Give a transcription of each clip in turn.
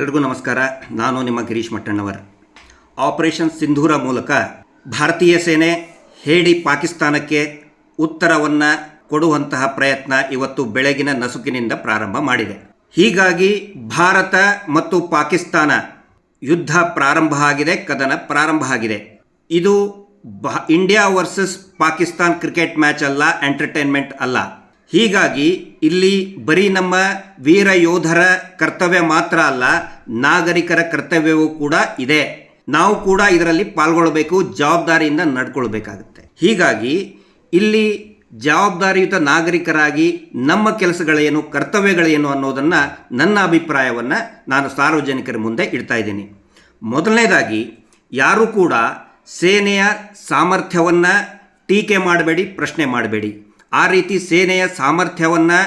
ಎಲ್ರಿಗೂ ನಮಸ್ಕಾರ. ನಾನು ನಿಮ್ಮ ಗಿರೀಶ್ ಮಟ್ಟಣ್ಣವರ್. ಆಪರೇಷನ್ ಸಿಂಧೂರ ಮೂಲಕ ಭಾರತೀಯ ಸೇನೆ ಹೇಳಿ ಪಾಕಿಸ್ತಾನಕ್ಕೆ ಉತ್ತರವನ್ನು ಕೊಡುವಂತಹ ಪ್ರಯತ್ನ ಇವತ್ತು ಬೆಳಗಿನ ನಸುಕಿನಿಂದ ಪ್ರಾರಂಭ ಮಾಡಿದೆ. ಹೀಗಾಗಿ ಭಾರತ ಮತ್ತು ಪಾಕಿಸ್ತಾನ ಯುದ್ಧ ಪ್ರಾರಂಭ ಆಗಿದೆ, ಕದನ ಪ್ರಾರಂಭ ಆಗಿದೆ. ಇದು India versus Pakistan cricket match ಅಲ್ಲ ಎಂಟರ್ಟೈನ್ಮೆಂಟ್ ಅಲ್ಲ. ಹೀಗಾಗಿ ಇಲ್ಲಿ ಬರೀ ನಮ್ಮ ವೀರ ಯೋಧರ ಕರ್ತವ್ಯ ಮಾತ್ರ ಅಲ್ಲ, ನಾಗರಿಕರ ಕರ್ತವ್ಯವೂ ಕೂಡ ಇದೆ. ನಾವು ಕೂಡ ಇದರಲ್ಲಿ ಪಾಲ್ಗೊಳ್ಳಬೇಕು ಜವಾಬ್ದಾರಿಯಿಂದ ನಡ್ಕೊಳ್ಬೇಕಾಗುತ್ತೆ. ಹೀಗಾಗಿ ಇಲ್ಲಿ ಜವಾಬ್ದಾರಿಯುತ ನಾಗರಿಕರಾಗಿ ನಮ್ಮ ಕೆಲಸಗಳೇನು, ಕರ್ತವ್ಯಗಳೇನು ಅನ್ನೋದನ್ನು ನನ್ನ ಅಭಿಪ್ರಾಯವನ್ನು ನಾನು ಸಾರ್ವಜನಿಕರ ಮುಂದೆ ಇಡ್ತಾ ಇದ್ದೀನಿ. ಮೊದಲನೇದಾಗಿ, ಯಾರೂ ಕೂಡ ಸೇನೆಯ ಸಾಮರ್ಥ್ಯವನ್ನು ಟೀಕೆ ಮಾಡಬೇಡಿ, ಪ್ರಶ್ನೆ ಮಾಡಬೇಡಿ. ಆ ರೀತಿ ಸೇನೆಯ ಸಾಮರ್ಥ್ಯವನ್ನು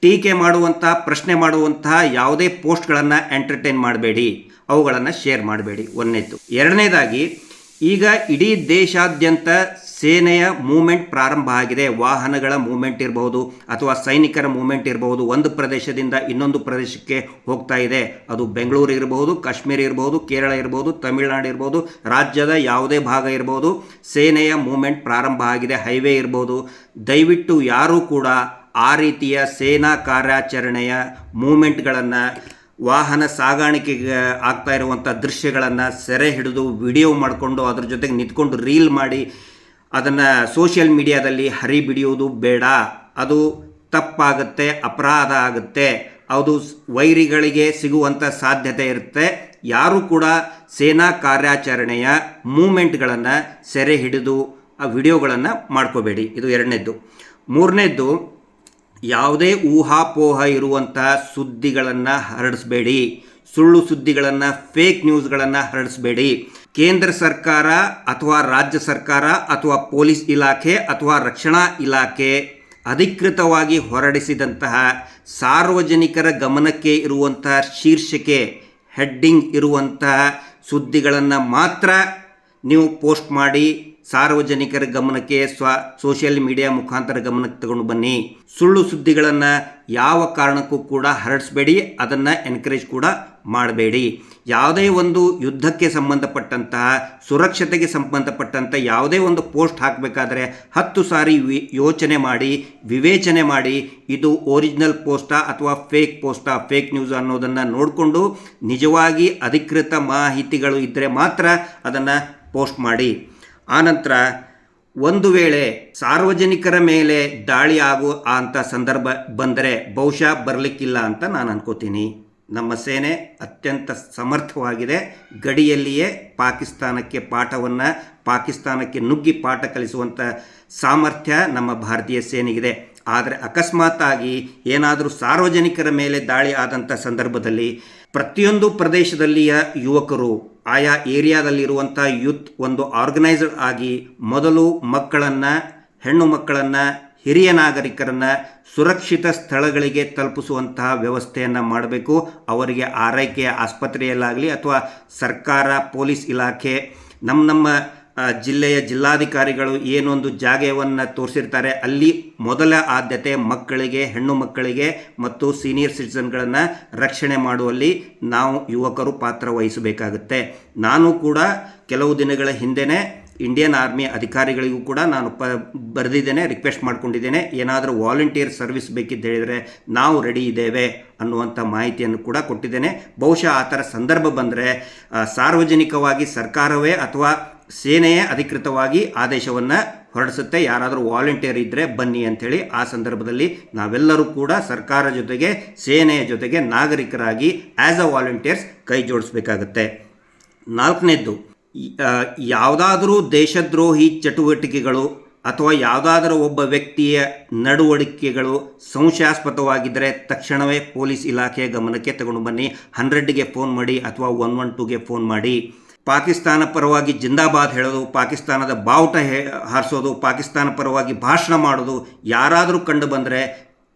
ಟೀಕೆ ಮಾಡುವಂತಹ ಪ್ರಶ್ನೆ ಮಾಡುವಂತಹ ಯಾವುದೇ ಪೋಸ್ಟ್ಗಳನ್ನು ಎಂಟರ್ಟೈನ್ ಮಾಡಬೇಡಿ. ಅವುಗಳನ್ನು ಶೇರ್ ಮಾಡಬೇಡಿ. ಒಂದನೇದು ಎರಡನೇದಾಗಿ, ಈಗ ಇಡೀ ದೇಶಾದ್ಯಂತ ಸೇನೆಯ ಮೂಮೆಂಟ್ ಪ್ರಾರಂಭ ಆಗಿದೆ. ವಾಹನಗಳ ಮೂಮೆಂಟ್ ಇರಬಹುದು ಅಥವಾ ಸೈನಿಕರ ಮೂಮೆಂಟ್ ಇರಬಹುದು. ಒಂದು ಪ್ರದೇಶದಿಂದ ಇನ್ನೊಂದು ಪ್ರದೇಶಕ್ಕೆ ಹೋಗ್ತಾ ಇದೆ. ಅದು ಬೆಂಗಳೂರು ಇರಬಹುದು, ಕಾಶ್ಮೀರ ಇರಬಹುದು, ಕೇರಳ ಇರಬಹುದು, ತಮಿಳುನಾಡು ಇರಬಹುದು, ರಾಜ್ಯದ ಯಾವುದೇ ಭಾಗ ಇರಬಹುದು. ಸೇನೆಯ ಮೂಮೆಂಟ್ ಪ್ರಾರಂಭ ಆಗಿದೆ. ಹೈವೇ ಇರಬಹುದು. ದಯವಿಟ್ಟು ಯಾರೂ ಕೂಡ ಆ ರೀತಿಯ ಸೇನಾ ಕಾರ್ಯಾಚರಣೆಯ ಮೂಮೆಂಟ್ಗಳನ್ನು, ವಾಹನ ಸಾಗಾಣಿಕೆಗೆ ಆಗ್ತಾ ಇರುವಂಥ ದೃಶ್ಯಗಳನ್ನು ಸೆರೆ ಹಿಡಿದು ವಿಡಿಯೋ ಮಾಡಿಕೊಂಡು ಅದ್ರ ಜೊತೆಗೆ ನಿಂತ್ಕೊಂಡು ರೀಲ್ ಮಾಡಿ ಅದನ್ನು ಸೋಷಿಯಲ್ ಮೀಡಿಯಾದಲ್ಲಿ ಹರಿಬಿಡಿಯೋದು ಬೇಡ. ಅದು ತಪ್ಪಾಗುತ್ತೆ, ಅಪರಾಧ ಆಗುತ್ತೆ. ಅದು ವೈರಿಗಳಿಗೆ ಸಿಗುವಂಥ ಸಾಧ್ಯತೆ ಇರುತ್ತೆ. ಯಾರೂ ಕೂಡ ಸೇನಾ ಕಾರ್ಯಾಚರಣೆಯ ಮೂಮೆಂಟ್ಗಳನ್ನು ಸೆರೆ ಹಿಡಿದು ಆ ವಿಡಿಯೋಗಳನ್ನು ಮಾಡ್ಕೋಬೇಡಿ. ಇದು ಎರಡನೇದ್ದು. ಮೂರನೇದ್ದು, ಯಾವುದೇ ಊಹಾಪೋಹ ಇರುವಂಥ ಸುದ್ದಿಗಳನ್ನು ಹರಡಿಸಬೇಡಿ. ಸುಳ್ಳು ಸುದ್ದಿಗಳನ್ನು ಫೇಕ್ ನ್ಯೂಸ್ಗಳನ್ನು ಹರಡಿಸಬೇಡಿ. ಕೇಂದ್ರ ಸರ್ಕಾರ ಅಥವಾ ರಾಜ್ಯ ಸರ್ಕಾರ ಅಥವಾ ಪೊಲೀಸ್ ಇಲಾಖೆ ಅಥವಾ ರಕ್ಷಣಾ ಇಲಾಖೆ ಅಧಿಕೃತವಾಗಿ ಹೊರಡಿಸಿದಂತಹ ಸಾರ್ವಜನಿಕರ ಗಮನಕ್ಕೆ ಇರುವಂತಹ ಶೀರ್ಷಿಕೆ, ಹೆಡ್ಡಿಂಗ್ ಇರುವಂತಹ ಸುದ್ದಿಗಳನ್ನು ಮಾತ್ರ ನೀವು ಪೋಸ್ಟ್ ಮಾಡಿ ಸಾರ್ವಜನಿಕರ ಗಮನಕ್ಕೆ, ಸ್ವ, ಸೋಷಿಯಲ್ ಮೀಡಿಯಾ ಮುಖಾಂತರ ಗಮನಕ್ಕೆ ತಗೊಂಡು ಬನ್ನಿ. ಸುಳ್ಳು ಸುದ್ದಿಗಳನ್ನು ಯಾವ ಕಾರಣಕ್ಕೂ ಕೂಡ ಹರಡಿಸ್ಬೇಡಿ, ಅದನ್ನು ಎನ್ಕರೇಜ್ ಕೂಡ ಮಾಡಬೇಡಿ. ಯಾವುದೇ ಒಂದು ಯುದ್ಧಕ್ಕೆ ಸಂಬಂಧಪಟ್ಟಂತಹ, ಸುರಕ್ಷತೆಗೆ ಸಂಬಂಧಪಟ್ಟಂಥ ಯಾವುದೇ ಒಂದು ಪೋಸ್ಟ್ ಹಾಕಬೇಕಾದ್ರೆ ಹತ್ತು ಸಾರಿ ವಿ, ಯೋಚನೆ ಮಾಡಿ, ವಿವೇಚನೆ ಮಾಡಿ ಇದು ಒರಿಜಿನಲ್ ಪೋಸ್ಟಾ ಅಥವಾ ಫೇಕ್ ಪೋಸ್ಟಾ, ಫೇಕ್ ನ್ಯೂಸ್ ಅನ್ನೋದನ್ನು ನೋಡಿಕೊಂಡು ನಿಜವಾಗಿ ಅಧಿಕೃತ ಮಾಹಿತಿಗಳು ಇದ್ದರೆ ಮಾತ್ರ ಅದನ್ನು ಪೋಸ್ಟ್ ಮಾಡಿ. ಆನಂತರ ಒಂದು ವೇಳೆ ಸಾರ್ವಜನಿಕರ ಮೇಲೆ ದಾಳಿ ಆಗೋ ಅಂಥ ಸಂದರ್ಭ ಬಂದರೆ ಬಹುಶಃ ಬರಲಿಕ್ಕಿಲ್ಲ ಅಂತ ನಾನು ಅನ್ಕೋತೀನಿ. ನಮ್ಮ ಸೇನೆ ಅತ್ಯಂತ ಸಮರ್ಥವಾಗಿದೆ. ಗಡಿಯಲ್ಲಿಯೇ ಪಾಕಿಸ್ತಾನಕ್ಕೆ ಪಾಠವನ್ನು, ಪಾಕಿಸ್ತಾನಕ್ಕೆ ನುಗ್ಗಿ ಪಾಠ ಕಲಿಸುವಂಥ ಸಾಮರ್ಥ್ಯ ನಮ್ಮ ಭಾರತೀಯ ಸೇನೆಗಿದೆ. ಆದರೆ ಅಕಸ್ಮಾತ್ತಾಗಿ ಏನಾದರೂ ಸಾರ್ವಜನಿಕರ ಮೇಲೆ ದಾಳಿ ಆದಂಥ ಸಂದರ್ಭದಲ್ಲಿ ಪ್ರತಿಯೊಂದು ಪ್ರದೇಶದಲ್ಲಿಯ ಯುವಕರು, ಆಯಾ ಏರಿಯಾದಲ್ಲಿರುವಂಥ ಯೂತ್ ಒಂದು ಆರ್ಗನೈಸ್ಡ್ ಆಗಿ ಮೊದಲು ಮಕ್ಕಳನ್ನು, ಹೆಣ್ಣು ಮಕ್ಕಳನ್ನು ಹಿರಿಯ ನಾಗರಿಕರನ್ನು ಸುರಕ್ಷಿತ ಸ್ಥಳಗಳಿಗೆ ತಲುಪಿಸುವಂತಹ ವ್ಯವಸ್ಥೆಯನ್ನು ಮಾಡಬೇಕು. ಅವರಿಗೆ ಆರೈಕೆಯ ಆಸ್ಪತ್ರೆಯಲ್ಲಾಗಲಿ ಅಥವಾ ಸರ್ಕಾರ, ಪೊಲೀಸ್ ಇಲಾಖೆ ನಮ್ಮ ನಮ್ಮ ಜಿಲ್ಲೆಯ ಜಿಲ್ಲಾಧಿಕಾರಿಗಳು ಏನೊಂದು ಜಾಗವನ್ನು ತೋರಿಸಿರ್ತಾರೆ, ಅಲ್ಲಿ ಮೊದಲ ಆದ್ಯತೆ ಮಕ್ಕಳಿಗೆ, ಹೆಣ್ಣು ಮಕ್ಕಳಿಗೆ ಮತ್ತು ಸೀನಿಯರ್ ಸಿಟಿಸನ್ಗಳನ್ನು ರಕ್ಷಣೆ ಮಾಡುವಲ್ಲಿ ನಾವು ಯುವಕರು ಪಾತ್ರ ವಹಿಸಬೇಕಾಗುತ್ತೆ. ನಾನು ಕೂಡ ಕೆಲವು ದಿನಗಳ ಹಿಂದೆನೇ ಇಂಡಿಯನ್ ಆರ್ಮಿ ಅಧಿಕಾರಿಗಳಿಗೂ ಕೂಡ ನಾನು ಪ, ಬರೆದಿದ್ದೇನೆ ರಿಕ್ವೆಸ್ಟ್ ಮಾಡ್ಕೊಂಡಿದ್ದೇನೆ. ಏನಾದರೂ ವಾಲಂಟಿಯರ್ ಸರ್ವಿಸ್ ಬೇಕಿದ್ದು ಹೇಳಿದರೆ ನಾವು ರೆಡಿ ಇದ್ದೇವೆ ಅನ್ನುವಂಥ ಮಾಹಿತಿಯನ್ನು ಕೂಡ ಕೊಟ್ಟಿದ್ದೇನೆ. ಬಹುಶಃ ಆ ಥರ ಸಂದರ್ಭ ಬಂದರೆ ಸಾರ್ವಜನಿಕವಾಗಿ ಸರ್ಕಾರವೇ ಅಥವಾ ಸೇನೆಯೇ ಅಧಿಕೃತವಾಗಿ ಆದೇಶವನ್ನು ಹೊರಡಿಸುತ್ತೆ. ಯಾರಾದರೂ ವಾಲಂಟಿಯರ್ ಇದ್ದರೆ ಬನ್ನಿ ಅಂಥೇಳಿ ಆ ಸಂದರ್ಭದಲ್ಲಿ ನಾವೆಲ್ಲರೂ ಕೂಡ ಸರ್ಕಾರ ಜೊತೆಗೆ, ಸೇನೆಯ ಜೊತೆಗೆ ನಾಗರಿಕರಾಗಿ ಆ್ಯಸ್ ಅ ವಾಲಂಟಿಯರ್ಸ್ ಕೈ ಜೋಡಿಸ್ಬೇಕಾಗತ್ತೆ. ನಾಲ್ಕನೇದ್ದು ಯಾವುದಾದರೂ ದೇಶದ್ರೋಹಿ ಚಟುವಟಿಕೆಗಳು ಅಥವಾ ಯಾವುದಾದರೂ ಒಬ್ಬ ವ್ಯಕ್ತಿಯ ನಡವಳಿಕೆಗಳು ಸಂಶಯಾಸ್ಪದವಾಗಿದ್ದರೆ ತಕ್ಷಣವೇ ಪೊಲೀಸ್ ಇಲಾಖೆಯ ಗಮನಕ್ಕೆ ತಗೊಂಡು ಬನ್ನಿ. ಹಂಡ್ರೆಡ್ಗೆ ಫೋನ್ ಮಾಡಿ ಅಥವಾ ಒನ್ ಒನ್ ಟೂಗೆ ಫೋನ್ ಮಾಡಿ. ಪಾಕಿಸ್ತಾನ ಪರವಾಗಿ ಜಿಂದಾಬಾದ್ ಹೇಳೋದು, ಪಾಕಿಸ್ತಾನದ ಬಾವುಟ ಹೇ, ಹಾರಿಸೋದು, ಪಾಕಿಸ್ತಾನ ಪರವಾಗಿ ಭಾಷಣ ಮಾಡೋದು ಯಾರಾದರೂ ಕಂಡು ಬಂದರೆ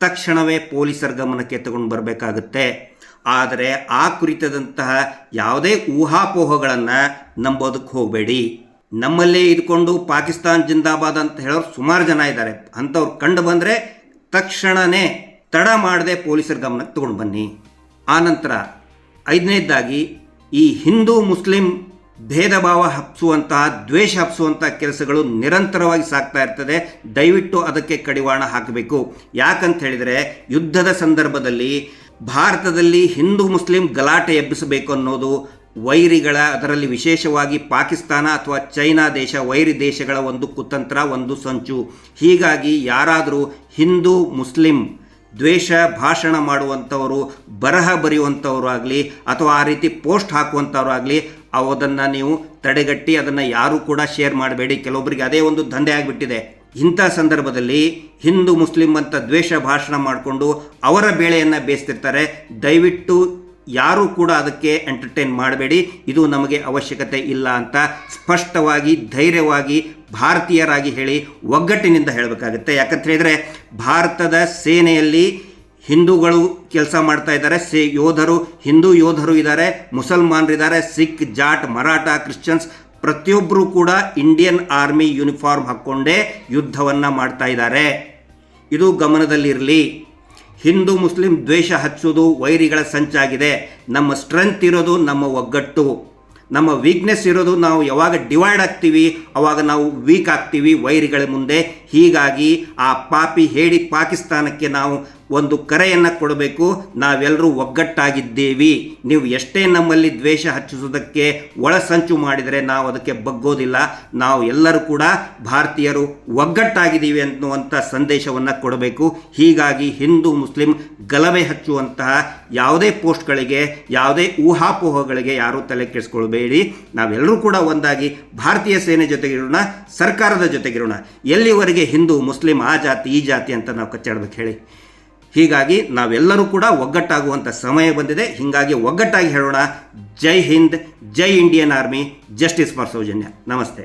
ತಕ್ಷಣವೇ ಪೊಲೀಸರ ಗಮನಕ್ಕೆ ತಗೊಂಡು ಬರಬೇಕಾಗುತ್ತೆ. ಆದರೆ ಆ ಕುರಿತದಂತಹ ಯಾವುದೇ ಊಹಾಪೋಹಗಳನ್ನು ನಂಬೋದಕ್ಕೆ ಹೋಗಬೇಡಿ. ನಮ್ಮಲ್ಲೇ ಇದ್ಕೊಂಡು ಪಾಕಿಸ್ತಾನ್ ಜಿಂದಾಬಾದ್ ಅಂತ ಹೇಳೋರು ಸುಮಾರು ಜನ ಇದ್ದಾರೆ. ಅಂಥವ್ರು ಕಂಡು ಬಂದರೆ ತಕ್ಷಣವೇ ತಡ ಮಾಡದೆ ಪೊಲೀಸರ ಗಮನಕ್ಕೆ ತಗೊಂಡು ಬನ್ನಿ. ಆನಂತರ ಐದನೇದಾಗಿ ಈ ಹಿಂದೂ ಮುಸ್ಲಿಂ ಭೇದ ಭಾವ ಹಬ್ಸುವಂತಹ, ದ್ವೇಷ ಹಬ್ಸುವಂತಹ ಕೆಲಸಗಳು ನಿರಂತರವಾಗಿ ಸಾಗ್ತಾ ಇರ್ತದೆ. ದಯವಿಟ್ಟು ಅದಕ್ಕೆ ಕಡಿವಾಣ ಹಾಕಬೇಕು. ಯಾಕಂತ ಹೇಳಿದರೆ ಯುದ್ಧದ ಸಂದರ್ಭದಲ್ಲಿ ಭಾರತದಲ್ಲಿ ಹಿಂದೂ ಮುಸ್ಲಿಂ ಗಲಾಟೆ ಎಬ್ಬಿಸಬೇಕು ಅನ್ನೋದು ವೈರಿಗಳ, ಅದರಲ್ಲಿ ವಿಶೇಷವಾಗಿ ಪಾಕಿಸ್ತಾನ ಅಥವಾ ಚೈನಾ ದೇಶ, ವೈರಿ ದೇಶಗಳ ಒಂದು ಕುತಂತ್ರ, ಒಂದು ಸಂಚು. ಹೀಗಾಗಿ ಯಾರಾದರೂ ಹಿಂದೂ, ಮುಸ್ಲಿಂ ದ್ವೇಷ ಭಾಷಣ ಮಾಡುವಂಥವರು, ಬರಹ ಬರೆಯುವಂಥವ್ರು ಆಗಲಿ, ಅಥವಾ ಆ ರೀತಿ ಪೋಸ್ಟ್ ಹಾಕುವಂಥವ್ರು ಆಗಲಿ ಅದನ್ನು ನೀವು ತಡೆಗಟ್ಟಿ ಅದನ್ನು ಯಾರೂ ಕೂಡ ಶೇರ್ ಮಾಡಬೇಡಿ. ಕೆಲವೊಬ್ಬರಿಗೆ ಅದೇ ಒಂದು ದಂಧೆ ಆಗಿಬಿಟ್ಟಿದೆ. ಇಂಥ ಸಂದರ್ಭದಲ್ಲಿ ಹಿಂದೂ ಮುಸ್ಲಿಂ ಅಂತ ದ್ವೇಷ ಭಾಷಣ ಮಾಡಿಕೊಂಡು ಅವರ ಬೇಳೆಯನ್ನು ಬೇಯಿಸ್ತಿರ್ತಾರೆ. ದಯವಿಟ್ಟು ಯಾರೂ ಕೂಡ ಅದಕ್ಕೆ ಎಂಟರ್ಟೈನ್ ಮಾಡಬೇಡಿ. ಇದು ನಮಗೆ ಅವಶ್ಯಕತೆ ಇಲ್ಲ ಅಂತ ಸ್ಪಷ್ಟವಾಗಿ, ಧೈರ್ಯವಾಗಿ ಭಾರತೀಯರಾಗಿ ಹೇಳಿ ಒಗ್ಗಟ್ಟಿನಿಂದ ಹೇಳಬೇಕಾಗುತ್ತೆ. ಯಾಕಂತ ಹೇಳಿದರೆ ಭಾರತದ ಸೇನೆಯಲ್ಲಿ ಹಿಂದೂಗಳು ಕೆಲಸ ಮಾಡ್ತಾ ಇದ್ದಾರೆ. ಸೇ ಯೋಧರು, ಹಿಂದೂ ಯೋಧರು ಇದ್ದಾರೆ, ಮುಸಲ್ಮಾನರಿದ್ದಾರೆ, ಸಿಖ್, ಜಾಟ್, ಮರಾಠ, ಕ್ರಿಶ್ಚಿಯನ್ಸ್ ಪ್ರತಿಯೊಬ್ಬರು ಕೂಡ ಇಂಡಿಯನ್ ಆರ್ಮಿ ಯೂನಿಫಾರ್ಮ್ ಹಾಕ್ಕೊಂಡೇ ಯುದ್ಧವನ್ನು ಮಾಡ್ತಾ ಇದ್ದಾರೆ. ಇದು ಗಮನದಲ್ಲಿರಲಿ. ಹಿಂದೂ ಮುಸ್ಲಿಂ ದ್ವೇಷ ಹಚ್ಚುವುದು ವೈರಿಗಳ ಸಂಚಾಗಿದೆ. ನಮ್ಮ ಸ್ಟ್ರೆಂತ್ ಇರೋದು ನಮ್ಮ ಒಗ್ಗಟ್ಟು. ನಮ್ಮ ವೀಕ್ನೆಸ್ ಇರೋದು ನಾವು ಯಾವಾಗ ಡಿವೈಡ್ ಆಗ್ತೀವಿ, ಅವಾಗ ನಾವು ವೀಕ್ ಆಗ್ತೀವಿ ವೈರಿಗಳ ಮುಂದೆ. ಹೀಗಾಗಿ ಆ ಪಾಪಿ ಹೇಳಿ ಪಾಕಿಸ್ತಾನಕ್ಕೆ ನಾವು ಒಂದು ಕರೆಯನ್ನು ಕೊಡಬೇಕು. ನಾವೆಲ್ಲರೂ ಒಗ್ಗಟ್ಟಾಗಿದ್ದೀವಿ. ನೀವು ಎಷ್ಟೇ ನಮ್ಮಲ್ಲಿ ದ್ವೇಷ ಹಚ್ಚಿಸೋದಕ್ಕೆ ಒಳಸಂಚು ಮಾಡಿದರೆ ನಾವು ಅದಕ್ಕೆ ಬಗ್ಗೋದಿಲ್ಲ. ನಾವು ಎಲ್ಲರೂ ಕೂಡ ಭಾರತೀಯರು ಒಗ್ಗಟ್ಟಾಗಿದ್ದೀವಿ ಅನ್ನುವಂಥ ಸಂದೇಶವನ್ನು ಕೊಡಬೇಕು. ಹೀಗಾಗಿ ಹಿಂದೂ, ಮುಸ್ಲಿಂ ಗಲಭೆ ಹಚ್ಚುವಂತಹ ಯಾವುದೇ ಪೋಸ್ಟ್ಗಳಿಗೆ, ಯಾವುದೇ ಊಹಾಪೋಹಗಳಿಗೆ ಯಾರೂ ತಲೆ ಕೆಡಿಸ್ಕೊಳ್ಬೇಡಿ. ನಾವೆಲ್ಲರೂ ಕೂಡ ಒಂದಾಗಿ ಭಾರತೀಯ ಸೇನೆ ಜೊತೆಗಿರೋಣ, ಸರ್ಕಾರದ ಜೊತೆಗಿರೋಣ. ಎಲ್ಲಿವರೆಗೆ ಹಿಂದೂ, ಮುಸ್ಲಿಂ, ಆ ಜಾತಿ, ಈ ಜಾತಿ ಅಂತ ನಾವು ಕಚ್ಚಾಡ್ಬೇಕು ಹೇಳಿ. ಹೀಗಾಗಿ ನಾವೆಲ್ಲರೂ ಕೂಡ ಒಗ್ಗಟ್ಟಾಗುವಂಥ ಸಮಯ ಬಂದಿದೆ. ಹೀಗಾಗಿ ಒಗ್ಗಟ್ಟಾಗಿ ಹೇಳೋಣ. ಜೈ ಹಿಂದ್, ಜೈ Indian army, justice for Soujanya. ನಮಸ್ತೆ.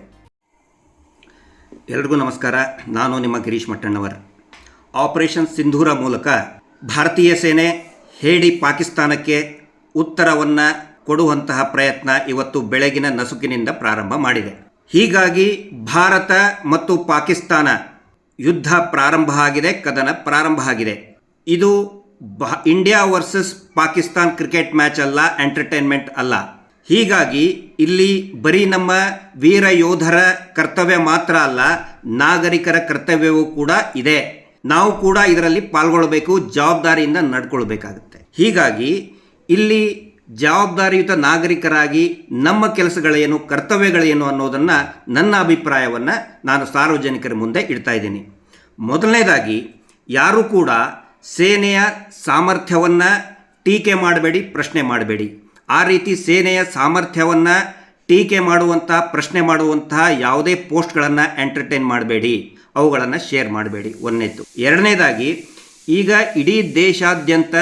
ಎಲ್ರಿಗೂ ನಮಸ್ಕಾರ. ನಾನು ನಿಮ್ಮ ಗಿರೀಶ್ ಮಟ್ಟಣ್ಣವರ್. ಆಪರೇಷನ್ ಸಿಂಧೂರ ಮೂಲಕ ಭಾರತೀಯ ಸೇನೆ ಹೇಳಿ ಪಾಕಿಸ್ತಾನಕ್ಕೆ ಉತ್ತರವನ್ನು ಕೊಡುವಂತಹ ಪ್ರಯತ್ನ ಇವತ್ತು ಬೆಳಗಿನ ನಸುಕಿನಿಂದ ಪ್ರಾರಂಭ ಮಾಡಿದೆ. ಹೀಗಾಗಿ ಭಾರತ ಮತ್ತು ಪಾಕಿಸ್ತಾನ ಯುದ್ಧ ಪ್ರಾರಂಭ ಆಗಿದೆ, ಕದನ ಪ್ರಾರಂಭ ಆಗಿದೆ. ಇದು India versus Pakistan cricket match ಅಲ್ಲ ಎಂಟರ್ಟೈನ್ಮೆಂಟ್ ಅಲ್ಲ. ಹೀಗಾಗಿ ಇಲ್ಲಿ ಬರೀ ನಮ್ಮ ವೀರ ಯೋಧರ ಕರ್ತವ್ಯ ಮಾತ್ರ ಅಲ್ಲ, ನಾಗರಿಕರ ಕರ್ತವ್ಯವೂ ಕೂಡ ಇದೆ. ನಾವು ಕೂಡ ಇದರಲ್ಲಿ ಪಾಲ್ಗೊಳ್ಳಬೇಕು ಜವಾಬ್ದಾರಿಯಿಂದ ನಡ್ಕೊಳ್ಬೇಕಾಗುತ್ತೆ. ಹೀಗಾಗಿ ಇಲ್ಲಿ ಜವಾಬ್ದಾರಿಯುತ ನಾಗರಿಕರಾಗಿ ನಮ್ಮ ಕೆಲಸಗಳೇನು ಕರ್ತವ್ಯಗಳೇನು ಅನ್ನೋದನ್ನು ನನ್ನ ಅಭಿಪ್ರಾಯವನ್ನು ನಾನು ಸಾರ್ವಜನಿಕರ ಮುಂದೆ ಇಡ್ತಾ ಇದ್ದೀನಿ. ಮೊದಲನೇದಾಗಿ, ಯಾರೂ ಕೂಡ ಸೇನೆಯ ಸಾಮರ್ಥ್ಯವನ್ನು ಟೀಕೆ ಮಾಡಬೇಡಿ, ಪ್ರಶ್ನೆ ಮಾಡಬೇಡಿ. ಆ ರೀತಿ ಸೇನೆಯ ಸಾಮರ್ಥ್ಯವನ್ನು ಟೀಕೆ ಮಾಡುವಂಥ ಪ್ರಶ್ನೆ ಮಾಡುವಂತಹ ಯಾವುದೇ ಪೋಸ್ಟ್ಗಳನ್ನು ಎಂಟರ್ಟೈನ್ ಮಾಡಬೇಡಿ. ಅವುಗಳನ್ನು ಶೇರ್ ಮಾಡಬೇಡಿ. ಒಂದನೇದು ಎರಡನೇದಾಗಿ ಈಗ ಇಡೀ ದೇಶಾದ್ಯಂತ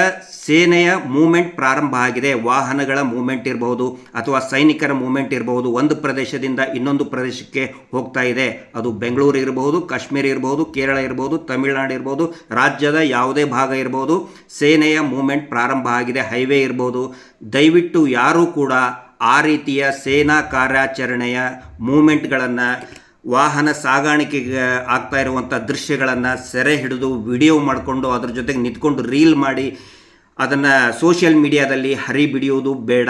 ಸೇನೆಯ ಮೂಮೆಂಟ್ ಪ್ರಾರಂಭ ಆಗಿದೆ. ವಾಹನಗಳ ಮೂಮೆಂಟ್ ಇರಬಹುದು ಅಥವಾ ಸೈನಿಕರ ಮೂಮೆಂಟ್ ಇರಬಹುದು. ಒಂದು ಪ್ರದೇಶದಿಂದ ಇನ್ನೊಂದು ಪ್ರದೇಶಕ್ಕೆ ಹೋಗ್ತಾ ಇದೆ. ಅದು ಬೆಂಗಳೂರು ಇರಬಹುದು, ಕಾಶ್ಮೀರ ಇರಬಹುದು, ಕೇರಳ ಇರಬಹುದು, ತಮಿಳುನಾಡು ಇರಬಹುದು, ರಾಜ್ಯದ ಯಾವುದೇ ಭಾಗ ಇರಬಹುದು. ಸೇನೆಯ ಮೂಮೆಂಟ್ ಪ್ರಾರಂಭ ಆಗಿದೆ. ಹೈವೇ ಇರಬಹುದು ದಯವಿಟ್ಟು ಯಾರೂ ಕೂಡ ಆ ರೀತಿಯ ಸೇನಾ ಕಾರ್ಯಾಚರಣೆಯ ಮೂಮೆಂಟ್ಗಳನ್ನು ವಾಹನ ಸಾಗಾಣಿಕೆಗೆ ಆಗ್ತಾ ಇರುವಂಥ ದೃಶ್ಯಗಳನ್ನು ಸೆರೆ ಹಿಡಿದು ವಿಡಿಯೋ ಮಾಡಿಕೊಂಡು ಅದ್ರ ಜೊತೆಗೆ ನಿಂತ್ಕೊಂಡು ರೀಲ್ ಮಾಡಿ ಅದನ್ನು ಸೋಷಿಯಲ್ ಮೀಡಿಯಾದಲ್ಲಿ ಹರಿಬಿಡಿಯೋದು ಬೇಡ.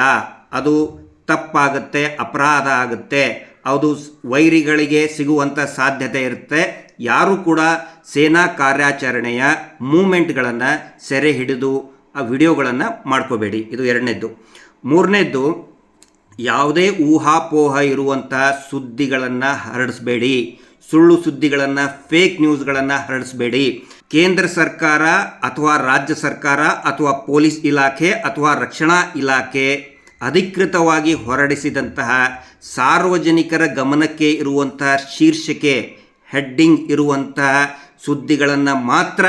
ಅದು ತಪ್ಪಾಗುತ್ತೆ, ಅಪರಾಧ ಆಗುತ್ತೆ. ಅದು ವೈರಿಗಳಿಗೆ ಸಿಗುವಂಥ ಸಾಧ್ಯತೆ ಇರುತ್ತೆ. ಯಾರೂ ಕೂಡ ಸೇನಾ ಕಾರ್ಯಾಚರಣೆಯ ಮೂಮೆಂಟ್ಗಳನ್ನು ಸೆರೆ ಹಿಡಿದು ಆ ವಿಡಿಯೋಗಳನ್ನು ಮಾಡ್ಕೋಬೇಡಿ. ಇದು ಎರಡನೇದ್ದು. ಮೂರನೇದ್ದು ಯಾವುದೇ ಊಹಾಪೋಹ ಇರುವಂತಹ ಸುದ್ದಿಗಳನ್ನು ಹರಡಿಸಬೇಡಿ. ಸುಳ್ಳು ಸುದ್ದಿಗಳನ್ನು ಫೇಕ್ ನ್ಯೂಸ್ಗಳನ್ನು ಹರಡಿಸಬೇಡಿ. ಕೇಂದ್ರ ಸರ್ಕಾರ ಅಥವಾ ರಾಜ್ಯ ಸರ್ಕಾರ ಅಥವಾ ಪೊಲೀಸ್ ಇಲಾಖೆ ಅಥವಾ ರಕ್ಷಣಾ ಇಲಾಖೆ ಅಧಿಕೃತವಾಗಿ ಹೊರಡಿಸಿದಂತಹ ಸಾರ್ವಜನಿಕರ ಗಮನಕ್ಕೆ ಇರುವಂತಹ ಶೀರ್ಷಿಕೆ ಹೆಡ್ಡಿಂಗ್ ಇರುವಂತಹ ಸುದ್ದಿಗಳನ್ನು ಮಾತ್ರ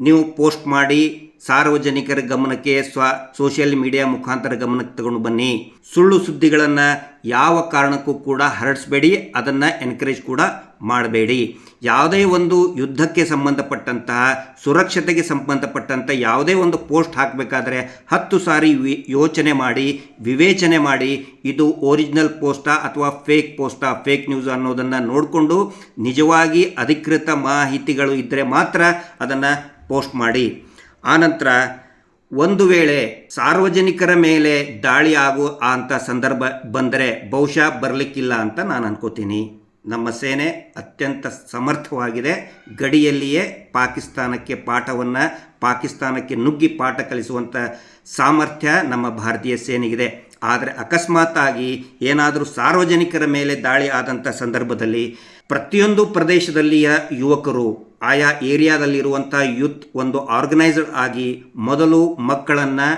ನೀವು ಪೋಸ್ಟ್ ಮಾಡಿ ಸಾರ್ವಜನಿಕರ ಗಮನಕ್ಕೆ ಸ್ವ ಸೋಷಿಯಲ್ ಮೀಡಿಯಾ ಮುಖಾಂತರ ಗಮನಕ್ಕೆ ತಗೊಂಡು ಬನ್ನಿ. ಸುಳ್ಳು ಸುದ್ದಿಗಳನ್ನು ಯಾವ ಕಾರಣಕ್ಕೂ ಕೂಡ ಹರಡಿಸ್ಬೇಡಿ, ಅದನ್ನು ಎನ್ಕರೇಜ್ ಕೂಡ ಮಾಡಬೇಡಿ. ಯಾವುದೇ ಒಂದು ಯುದ್ಧಕ್ಕೆ ಸಂಬಂಧಪಟ್ಟಂತಹ ಸುರಕ್ಷತೆಗೆ ಸಂಬಂಧಪಟ್ಟಂಥ ಯಾವುದೇ ಒಂದು ಪೋಸ್ಟ್ ಹಾಕಬೇಕಾದ್ರೆ ಹತ್ತು ಸಾರಿ ವಿ, ಯೋಚನೆ ಮಾಡಿ, ವಿವೇಚನೆ ಮಾಡಿ, ಇದು ಒರಿಜಿನಲ್ ಪೋಸ್ಟಾ ಅಥವಾ ಫೇಕ್ ಪೋಸ್ಟಾ ಫೇಕ್ ನ್ಯೂಸ್ ಅನ್ನೋದನ್ನು ನೋಡಿಕೊಂಡು ನಿಜವಾಗಿ ಅಧಿಕೃತ ಮಾಹಿತಿಗಳು ಇದ್ದರೆ ಮಾತ್ರ ಅದನ್ನು ಪೋಸ್ಟ್ ಮಾಡಿ. ಆನಂತರ ಒಂದು ವೇಳೆ ಸಾರ್ವಜನಿಕರ ಮೇಲೆ ದಾಳಿ ಆಗೋ ಅಂತ ಸಂದರ್ಭ ಬಂದರೆ ಬಹುಶಃ ಬರಲಿಕ್ಕಿಲ್ಲ ಅಂತ ನಾನು ಅನ್ಕೋತೀನಿ. ನಮ್ಮ ಸೇನೆ ಅತ್ಯಂತ ಸಮರ್ಥವಾಗಿದೆ. ಗಡಿಯಲ್ಲಿಯೇ ಪಾಕಿಸ್ತಾನಕ್ಕೆ ಪಾಠವನ್ನು, ಪಾಕಿಸ್ತಾನಕ್ಕೆ ನುಗ್ಗಿ ಪಾಠ ಕಲಿಸುವಂಥ ಸಾಮರ್ಥ್ಯ ನಮ್ಮ ಭಾರತೀಯ ಸೇನೆಗಿದೆ. ಆದರೆ ಅಕಸ್ಮಾತ್ತಾಗಿ ಏನಾದರೂ ಸಾರ್ವಜನಿಕರ ಮೇಲೆ ದಾಳಿ ಆದಂಥ ಸಂದರ್ಭದಲ್ಲಿ ಪ್ರತಿಯೊಂದು ಪ್ರದೇಶದಲ್ಲಿಯ ಯುವಕರು ಆಯಾ ಏರಿಯಾದಲ್ಲಿರುವಂಥ ಯೂತ್ ಒಂದು ಆರ್ಗನೈಸ್ಡ್ ಆಗಿ ಮೊದಲು ಮಕ್ಕಳನ್ನು,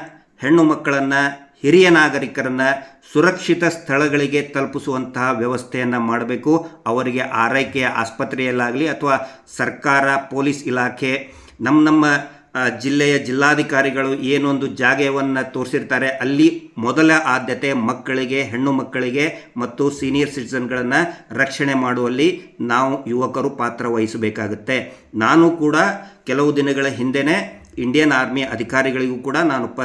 ಹೆಣ್ಣು ಮಕ್ಕಳನ್ನು, ಹಿರಿಯ ನಾಗರಿಕರನ್ನು ಸುರಕ್ಷಿತ ಸ್ಥಳಗಳಿಗೆ ತಲುಪಿಸುವಂತಹ ವ್ಯವಸ್ಥೆಯನ್ನು ಮಾಡಬೇಕು. ಅವರಿಗೆ ಆರೈಕೆಯ ಆಸ್ಪತ್ರೆಯಲ್ಲಾಗಲಿ ಅಥವಾ ಸರ್ಕಾರ, ಪೊಲೀಸ್ ಇಲಾಖೆ ನಮ್ಮ ನಮ್ಮ ಜಿಲ್ಲೆಯ ಜಿಲ್ಲಾಧಿಕಾರಿಗಳು ಏನೊಂದು ಜಾಗವನ್ನು ತೋರಿಸಿರ್ತಾರೆ, ಅಲ್ಲಿ ಮೊದಲ ಆದ್ಯತೆ ಮಕ್ಕಳಿಗೆ, ಹೆಣ್ಣು ಮಕ್ಕಳಿಗೆ ಮತ್ತು ಸೀನಿಯರ್ ಸಿಟಿಸನ್ಗಳನ್ನು ರಕ್ಷಣೆ ಮಾಡುವಲ್ಲಿ ನಾವು ಯುವಕರು ಪಾತ್ರ ವಹಿಸಬೇಕಾಗುತ್ತೆ. ನಾನು ಕೂಡ ಕೆಲವು ದಿನಗಳ ಹಿಂದೆಯೇ ಇಂಡಿಯನ್ ಆರ್ಮಿ ಅಧಿಕಾರಿಗಳಿಗೂ ಕೂಡ ನಾನು ಪ,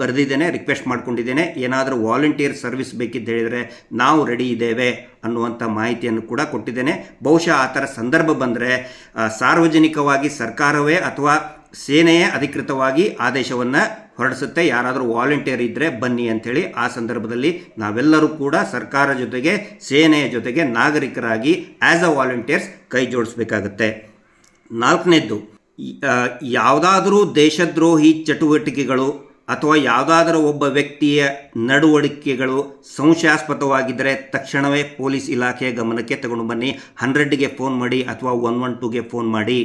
ಬರೆದಿದ್ದೇನೆ ರಿಕ್ವೆಸ್ಟ್ ಮಾಡ್ಕೊಂಡಿದ್ದೇನೆ. ಏನಾದರೂ ವಾಲಂಟಿಯರ್ ಸರ್ವಿಸ್ ಬೇಕಿದ್ದು ಹೇಳಿದರೆ ನಾವು ರೆಡಿ ಇದ್ದೇವೆ ಅನ್ನುವಂಥ ಮಾಹಿತಿಯನ್ನು ಕೂಡ ಕೊಟ್ಟಿದ್ದೇನೆ. ಬಹುಶಃ ಆ ಥರ ಸಂದರ್ಭ ಬಂದರೆ ಸಾರ್ವಜನಿಕವಾಗಿ ಸರ್ಕಾರವೇ ಅಥವಾ ಸೇನೆಯೇ ಅಧಿಕೃತವಾಗಿ ಆದೇಶವನ್ನು ಹೊರಡಿಸುತ್ತೆ. ಯಾರಾದರೂ ವಾಲಂಟಿಯರ್ ಇದ್ದರೆ ಬನ್ನಿ ಅಂಥೇಳಿ ಆ ಸಂದರ್ಭದಲ್ಲಿ ನಾವೆಲ್ಲರೂ ಕೂಡ ಸರ್ಕಾರ ಜೊತೆಗೆ, ಸೇನೆಯ ಜೊತೆಗೆ ನಾಗರಿಕರಾಗಿ ಆ್ಯಸ್ ಅ ವಾಲಂಟಿಯರ್ಸ್ ಕೈ ಜೋಡಿಸ್ಬೇಕಾಗತ್ತೆ. ನಾಲ್ಕನೇದ್ದು ಯಾವುದಾದರೂ ದೇಶದ್ರೋಹಿ ಚಟುವಟಿಕೆಗಳು ಅಥವಾ ಯಾವುದಾದರೂ ಒಬ್ಬ ವ್ಯಕ್ತಿಯ ನಡವಳಿಕೆಗಳು ಸಂಶಯಾಸ್ಪದವಾಗಿದ್ದರೆ ತಕ್ಷಣವೇ ಪೊಲೀಸ್ ಇಲಾಖೆಯ ಗಮನಕ್ಕೆ ತಗೊಂಡು ಬನ್ನಿ. ಹಂಡ್ರೆಡ್ಗೆ ಫೋನ್ ಮಾಡಿ ಅಥವಾ ಒನ್ ಒನ್ ಟೂಗೆ ಫೋನ್ ಮಾಡಿ.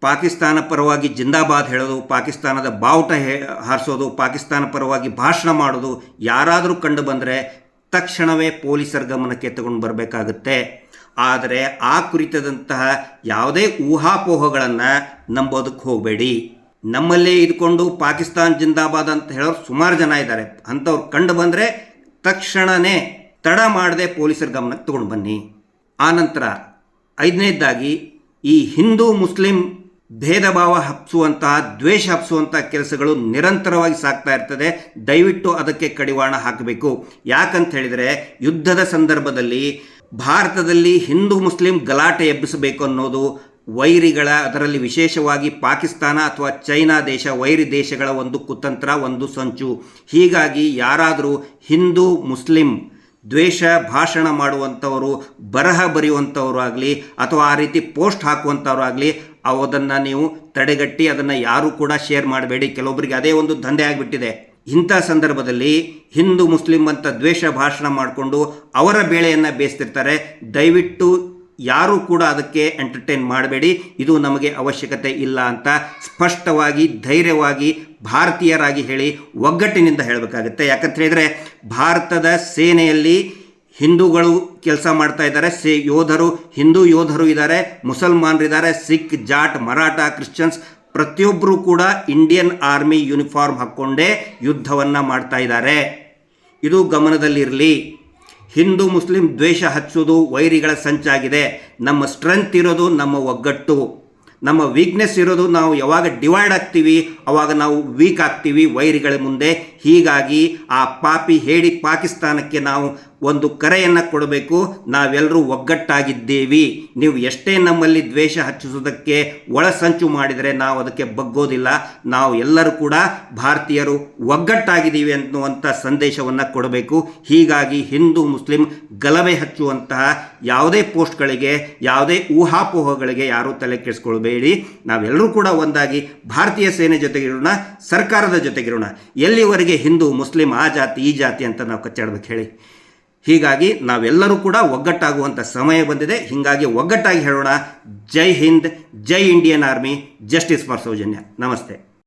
ಪಾಕಿಸ್ತಾನ ಪರವಾಗಿ ಜಿಂದಾಬಾದ್ ಹೇಳೋದು, ಪಾಕಿಸ್ತಾನದ ಬಾವುಟ ಹೇ, ಹಾರಿಸೋದು, ಪಾಕಿಸ್ತಾನ ಪರವಾಗಿ ಭಾಷಣ ಮಾಡೋದು ಯಾರಾದರೂ ಕಂಡು ಬಂದರೆ ತಕ್ಷಣವೇ ಪೊಲೀಸರ ಗಮನಕ್ಕೆ ತಗೊಂಡು ಬರಬೇಕಾಗುತ್ತೆ. ಆದರೆ ಆ ಕುರಿತದಂತಹ ಯಾವುದೇ ಊಹಾಪೋಹಗಳನ್ನು ನಂಬೋದಕ್ಕೆ ಹೋಗಬೇಡಿ. ನಮ್ಮಲ್ಲೇ ಇದ್ಕೊಂಡು ಪಾಕಿಸ್ತಾನ್ ಜಿಂದಾಬಾದ್ ಅಂತ ಹೇಳೋರು ಸುಮಾರು ಜನ ಇದ್ದಾರೆ. ಅಂಥವ್ರು ಕಂಡು ಬಂದರೆ ತಕ್ಷಣವೇ ತಡ ಮಾಡದೆ ಪೊಲೀಸರ ಗಮನಕ್ಕೆ ತಗೊಂಡು ಬನ್ನಿ. ಆನಂತರ ಐದನೇದಾಗಿ ಈ ಹಿಂದೂ ಮುಸ್ಲಿಂ ಭೇದ ಭಾವ ಹಬ್ಸುವಂತಹ, ದ್ವೇಷ ಹಬ್ಸುವಂತಹ ಕೆಲಸಗಳು ನಿರಂತರವಾಗಿ ಸಾಗ್ತಾ ಇರ್ತದೆ. ದಯವಿಟ್ಟು ಅದಕ್ಕೆ ಕಡಿವಾಣ ಹಾಕಬೇಕು. ಯಾಕಂತ ಹೇಳಿದರೆ, ಯುದ್ಧದ ಸಂದರ್ಭದಲ್ಲಿ ಭಾರತದಲ್ಲಿ ಹಿಂದೂ ಮುಸ್ಲಿಂ ಗಲಾಟೆ ಎಬ್ಬಿಸಬೇಕು ಅನ್ನೋದು ವೈರಿಗಳ, ಅದರಲ್ಲಿ ವಿಶೇಷವಾಗಿ ಪಾಕಿಸ್ತಾನ ಅಥವಾ ಚೈನಾ ದೇಶ, ವೈರಿ ದೇಶಗಳ ಒಂದು ಕುತಂತ್ರ, ಒಂದು ಸಂಚು. ಹೀಗಾಗಿ ಯಾರಾದರೂ ಹಿಂದೂ, ಮುಸ್ಲಿಂ ದ್ವೇಷ ಭಾಷಣ ಮಾಡುವಂಥವರು, ಬರಹ ಬರೆಯುವಂಥವರು ಆಗಲಿ ಅಥವಾ ಆ ರೀತಿ ಪೋಸ್ಟ್ ಹಾಕುವಂಥವ್ರು ಅವದನ್ನು ನೀವು ತಡೆಗಟ್ಟಿ ಅದನ್ನು ಯಾರೂ ಕೂಡ ಶೇರ್ ಮಾಡಬೇಡಿ. ಕೆಲವೊಬ್ಬರಿಗೆ ಅದೇ ಒಂದು ದಂಧೆ ಆಗಿಬಿಟ್ಟಿದೆ. ಇಂಥ ಸಂದರ್ಭದಲ್ಲಿ ಹಿಂದೂ ಮುಸ್ಲಿಂ ಅಂತ ದ್ವೇಷ ಭಾಷಣ ಮಾಡಿಕೊಂಡು ಅವರ ಬೇಳೆಯನ್ನು ಬೇಯಿಸ್ತಿರ್ತಾರೆ. ದಯವಿಟ್ಟು ಯಾರೂ ಕೂಡ ಅದಕ್ಕೆ ಎಂಟರ್ಟೈನ್ ಮಾಡಬೇಡಿ. ಇದು ನಮಗೆ ಅವಶ್ಯಕತೆ ಇಲ್ಲ ಅಂತ ಸ್ಪಷ್ಟವಾಗಿ, ಧೈರ್ಯವಾಗಿ, ಭಾರತೀಯರಾಗಿ ಹೇಳಿ ಒಗ್ಗಟ್ಟಿನಿಂದ ಹೇಳಬೇಕಾಗುತ್ತೆ. ಯಾಕಂತ ಹೇಳಿದರೆ, ಭಾರತದ ಸೇನೆಯಲ್ಲಿ ಹಿಂದೂಗಳು ಕೆಲಸ ಮಾಡ್ತಾ ಇದ್ದಾರೆ. ಸೇ, ಯೋಧರು, ಹಿಂದೂ ಯೋಧರು ಇದ್ದಾರೆ, ಮುಸಲ್ಮಾನರಿದ್ದಾರೆ, ಸಿಖ್, ಜಾಟ್, ಮರಾಠ, ಕ್ರಿಶ್ಚಿಯನ್ಸ್ ಪ್ರತಿಯೊಬ್ಬರು ಕೂಡ ಇಂಡಿಯನ್ ಆರ್ಮಿ ಯೂನಿಫಾರ್ಮ್ ಹಾಕ್ಕೊಂಡೇ ಯುದ್ಧವನ್ನು ಮಾಡ್ತಾ ಇದ್ದಾರೆ. ಇದು ಗಮನದಲ್ಲಿರಲಿ. ಹಿಂದೂ ಮುಸ್ಲಿಂ ದ್ವೇಷ ಹಚ್ಚೋದು ವೈರಿಗಳ ಸಂಚಾಗಿದೆ. ನಮ್ಮ ಸ್ಟ್ರೆಂತ್ ಇರೋದು ನಮ್ಮ ಒಗ್ಗಟ್ಟು. ನಮ್ಮ ವೀಕ್ನೆಸ್ ಇರೋದು ನಾವು ಯಾವಾಗ ಡಿವೈಡ್ ಆಗ್ತೀವಿ, ಅವಾಗ ನಾವು ವೀಕ್ ಆಗ್ತೀವಿ ವೈರಿಗಳ ಮುಂದೆ. ಹೀಗಾಗಿ ಆ ಪಾಪಿ ಹೇಳಿ ಪಾಕಿಸ್ತಾನಕ್ಕೆ ನಾವು ಒಂದು ಕರೆಯನ್ನು ಕೊಡಬೇಕು. ನಾವೆಲ್ಲರೂ ಒಗ್ಗಟ್ಟಾಗಿದ್ದೇವೆ. ನೀವು ಎಷ್ಟೇ ನಮ್ಮಲ್ಲಿ ದ್ವೇಷ ಹಚ್ಚಿಸೋದಕ್ಕೆ ಒಳಸಂಚು ಮಾಡಿದರೆ ನಾವು ಅದಕ್ಕೆ ಬಗ್ಗೋದಿಲ್ಲ. ನಾವು ಎಲ್ಲರೂ ಕೂಡ ಭಾರತೀಯರು ಒಗ್ಗಟ್ಟಾಗಿದ್ದೀವಿ ಅನ್ನುವಂಥ ಸಂದೇಶವನ್ನು ಕೊಡಬೇಕು. ಹೀಗಾಗಿ ಹಿಂದೂ, ಮುಸ್ಲಿಂ ಗಲಭೆ ಹಚ್ಚುವಂತಹ ಯಾವುದೇ ಪೋಸ್ಟ್ಗಳಿಗೆ, ಯಾವುದೇ ಊಹಾಪೋಹಗಳಿಗೆ ಯಾರೂ ತಲೆ ಕೆಡಿಸ್ಕೊಳ್ಬೇಡಿ. ನಾವೆಲ್ಲರೂ ಕೂಡ ಒಂದಾಗಿ ಭಾರತೀಯ ಸೇನೆ ಜೊತೆಗಿರೋಣ, ಸರ್ಕಾರದ ಜೊತೆಗಿರೋಣ. ಎಲ್ಲಿವರೆಗೆ ಹಿಂದೂ, ಮುಸ್ಲಿಂ, ಆ ಜಾತಿ, ಈ ಜಾತಿ ಅಂತ ನಾವು ಕಚ್ಚಾಡ್ಬೇಕು ಹೇಳಿ. ಹೀಗಾಗಿ ನಾವೆಲ್ಲರೂ ಕೂಡ ಒಗ್ಗಟ್ಟಾಗುವಂಥ ಸಮಯ ಬಂದಿದೆ. ಹೀಗಾಗಿ ಒಗ್ಗಟ್ಟಾಗಿ ಹೇಳೋಣ. ಜೈ ಹಿಂದ್, ಜೈ Indian army, justice for Soujanya ನಮಸ್ತೆ.